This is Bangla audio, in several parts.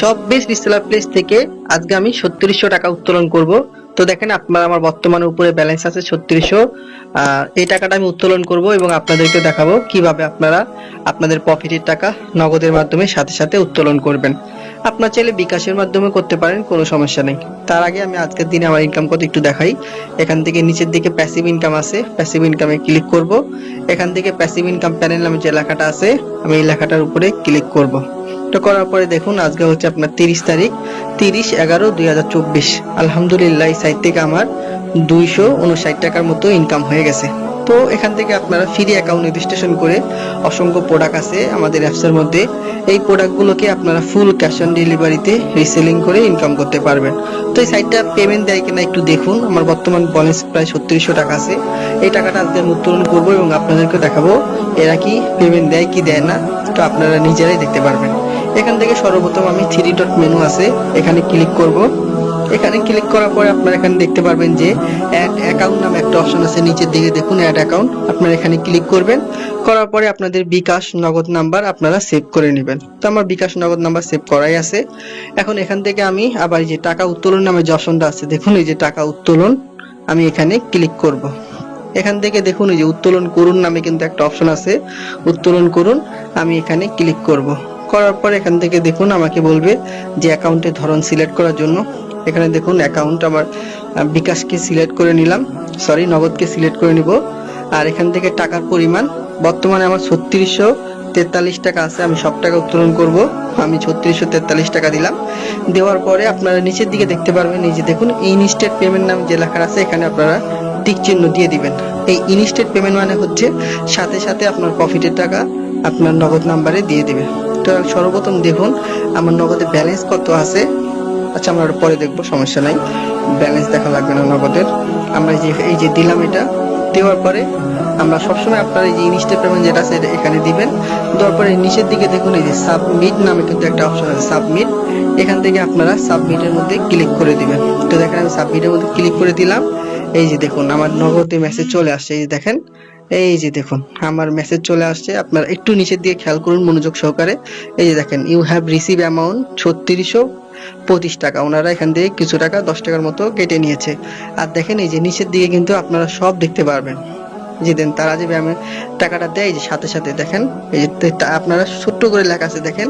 সব বেস্ট রিসেলার প্লেস থেকে আজকে আমি ছত্রিশশো টাকা উত্তোলন করব। তো দেখেন আপনার আমার বর্তমানে উপরে ব্যালেন্স আছে ছত্রিশশো। এই টাকাটা আমি উত্তোলন করব এবং আপনাদেরকে দেখাবো কীভাবে আপনারা আপনাদের প্রফিটের টাকা নগদের মাধ্যমে সাথে সাথে উত্তোলন করবেন। আপনার চাইলে বিকাশের মাধ্যমে করতে পারেন, কোনো সমস্যা নেই। তার আগে আমি আজকের দিনে আমার ইনকাম কত একটু দেখাই। এখান থেকে নিচের দিকে প্যাসিভ ইনকাম আছে প্যাসিভ ইনকামে ক্লিক করব। এখান থেকে প্যাসিভ ইনকাম প্যানেল নামে যে লেখাটা আছে, আমি এই লেখাটার উপরে ক্লিক করব। তো করার পরে দেখুন, আজকে হচ্ছে আপনার তিরিশ তারিখ, তিরিশ এগারো দুই হাজার চব্বিশ। আলহামদুলিল্লাহ, এই সাইট থেকে আমার দুইশো উনষাট টাকার মতো ইনকাম হয়ে গেছে। তো এখান থেকে আপনারা ফ্রি অ্যাকাউন্ট রেজিস্ট্রেশন করে অসংখ্য প্রোডাক্ট আছে আমাদের অ্যাপসের মধ্যে। এই প্রোডাক্টগুলোকে আপনারা ফুল ক্যাশ অন ডেলিভারিতে রিসেলিং করে ইনকাম করতে পারবেন। তো এই সাইটটা পেমেন্ট দেয় কিনা একটু দেখুন, আমার বর্তমান ব্যালেন্স প্রায় সত্তিরিশশো টাকা আছে। এই টাকাটা আজকে আমি উত্তোলন করব এবং আপনাদেরকে দেখাবো, এরা কি পেমেন্ট দেয় কি দেয় না, তো আপনারা নিজেরাই দেখতে পারবেন। এখান থেকে সর্বপ্রথম আমি থ্রি ডট মেনু আছে, এখানে ক্লিক করব। এখানে ক্লিক করার পরে আপনারা এখানে দেখতে পারবেন যে অ্যাড অ্যাকাউন্ট নামে একটা অপশন আছে, নিচের দিকে দেখুন অ্যাড অ্যাকাউন্ট আপনারা এখানে ক্লিক করবেন। করার পরে আপনাদের বিকাশ নগদ নাম্বার আপনারা সেভ করে নেবেন। তো আমার বিকাশ নগদ নাম্বার সেভ করাই আছে। এখন এখান থেকে আমি আবার যে টাকা উত্তোলন নামে যে অপশনটা আছে, দেখুন এই যে টাকা উত্তোলন, আমি এখানে ক্লিক করব। এখান থেকে দেখুন এই যে উত্তোলন করুন নামে কিন্তু একটা অপশন আছে, উত্তোলন করুন, আমি এখানে ক্লিক করব। করার পর এখান থেকে দেখুন আমাকে বলবে যে অ্যাকাউন্টের ধরন সিলেক্ট করার জন্য। এখানে দেখুন অ্যাকাউন্ট আমার বিকাশকে সিলেক্ট করে নিলাম। সরি নগদকে সিলেক্ট করে নিব। আর এখান থেকে টাকার পরিমাণ, বর্তমানে আমার ছত্রিশশো তেতাল্লিশ টাকা আছে, আমি সব টাকা উত্তোলন করব। আমি ছত্রিশশো তেতাল্লিশ টাকা দিলাম। দেওয়ার পরে আপনারা নিচের দিকে দেখতে পারবেন, এই যে দেখুন, ইনস্টেট পেমেন্ট নাম যে লেখা আছে, এখানে আপনারা টিক চিহ্ন দিয়ে দিবেন। এই ইনস্টেট পেমেন্ট মানে হচ্ছে সাথে সাথে আপনার প্রফিটের টাকা আপনার নগদ নাম্বারে দিয়ে দিবে। তো সর্বপ্রথম দেখুন, আমার নগদে ব্যালেন্স কত আছে? আচ্ছা আমরা ওটা পরে দেখব, সমস্যা নাই। ব্যালেন্স দেখা লাগবে না নগদের। আমরা যে, এই যে দিলাম এটা, দেওয়ার পরে আমরা সবসময় আপনার এই যে ইনস্টেট পেমেন্ট যেটা আছে এখানে দিবেন। দেওয়ার পরে নিচের দিকে দেখুন, এই যে সাবমিট নামে কিন্তু একটা অপশন আছে সাবমিট এখান থেকে আপনারা সাবমিটের মধ্যে ক্লিক করে দিবেন। তো দেখেন, আমি সাবমিটের মধ্যে ক্লিক করে দিলাম। এই যে দেখুন, আমার নগদে মেসেজ চলে আসছে, এই যে দেখেন। এই যে দেখুন, আমার মেসেজ চলে আসছে। আপনারা একটু নিচের দিকে খেয়াল করুন মনোযোগ সহকারে। এই যে দেখেন ইউ হ্যাভ রিসিভ অ্যামাউন্ট ছত্রিশশো পঁচিশ টাকা। ওনারা এখান থেকে কিছু টাকা, দশ টাকার মতো কেটে নিয়েছে। আর দেখেন, এই যে নিচের দিকে কিন্তু আপনারা সব দেখতে পারবেন। যে দেন তারা যে ব্যায়ামে টাকাটা দেয় যে সাথে সাথে দেখেন, এই যে আপনারা ছোট্ট করে লেখা আছে, দেখেন,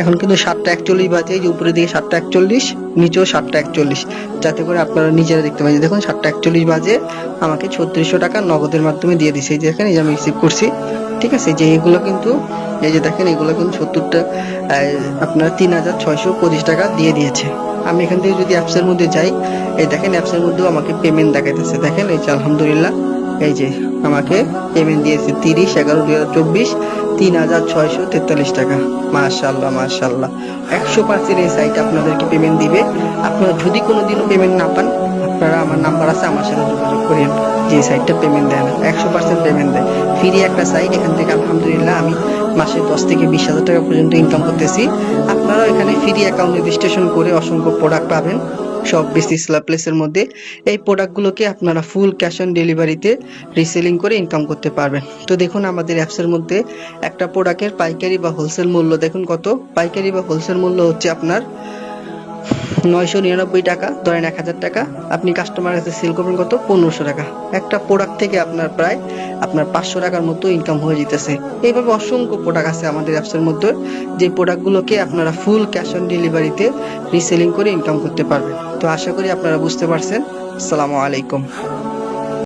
এখন কিন্তু সাতটা একচল্লিশ বাজে, এই যে উপরের দিকে সাতটা একচল্লিশ, নিচেও সাতটা একচল্লিশ। যাতে করে আপনারা নিজেরা দেখতে যে দেখুন, সাতটা একচল্লিশ বাজে, আমাকে ছত্রিশশো টাকা নগদের মাধ্যমে দিয়ে দিছে, এই যে দেখেন, এই যে আমি রিসিভ করছি। ঠিক আছে, যে এগুলো কিন্তু, এই যে দেখেন, এগুলো কিন্তু সত্তরটা আপনার তিন হাজার ছয়শো পঁচিশ টাকা দিয়ে দিয়েছে। আমি এখান থেকে যদি অ্যাপসের মধ্যে যাই, এই দেখেন অ্যাপসের মধ্যেও আমাকে পেমেন্ট দেখাইতেছে। দেখেন, এই যে আলহামদুলিল্লাহ এই যে, আমাকে পেমেন্ট দিয়েছে তিরিশ, এগারো, দুই হাজার চব্বিশ, তিন হাজার ছয়শো তেতাল্লিশ টাকা। মাশাল্লাহ মাশাল্লাহ একশো পার্সেন্ট এই সাইট আপনাদেরকে পেমেন্ট দিবে। আপনারা যদি কোনোদিনও পেমেন্ট না পান, আপনারা আমার নাম্বার আছে, আমার সাথে যোগাযোগ করেন যে সাইটটা পেমেন্ট দেয় না, একশো পার্সেন্ট পেমেন্ট দেয়। ফ্রি একটা সাইট এখান থেকে আলহামদুলিল্লাহ আমি মাসে দশ থেকে বিশ হাজার টাকা পর্যন্ত ইনকাম করতেছি। আপনারাও এখানে ফ্রি অ্যাকাউন্ট রেজিস্ট্রেশন করে অসংখ্য প্রোডাক্ট পাবেন। সব বেশি প্লেসের মধ্যে এই প্রোডাক্টগুলোকে আপনারা ফুল ক্যাশ অন ডেলিভারিতে রিসেলিং করে ইনকাম করতে পারবেন। তো দেখুন আমাদের অ্যাপসের মধ্যে একটা প্রোডাক্টের পাইকারি বা হোলসেল মূল্য দেখুন কত? পাইকারি বা হোলসেল মূল্য হচ্ছে আপনার নয়শো নিরানব্বই টাকা, ধরেন এক হাজার টাকা। আপনি কাস্টমার কাছে সেল করবেন কত? পনেরোশো টাকা। একটা প্রোডাক্ট থেকে আপনার প্রায়, আপনার পাঁচশো টাকার মতো ইনকাম হয়ে যেতেছে। এইভাবে অসংখ্য প্রোডাক্ট আছে আমাদের অ্যাপসের মধ্যে। যে প্রোডাক্টগুলোকে আপনারা ফুল ক্যাশ অন ডেলিভারিতে রিসেলিং করে ইনকাম করতে পারবেন। তো আশা করি আপনারা বুঝতে পারছেন। আসসালামু আলাইকুম।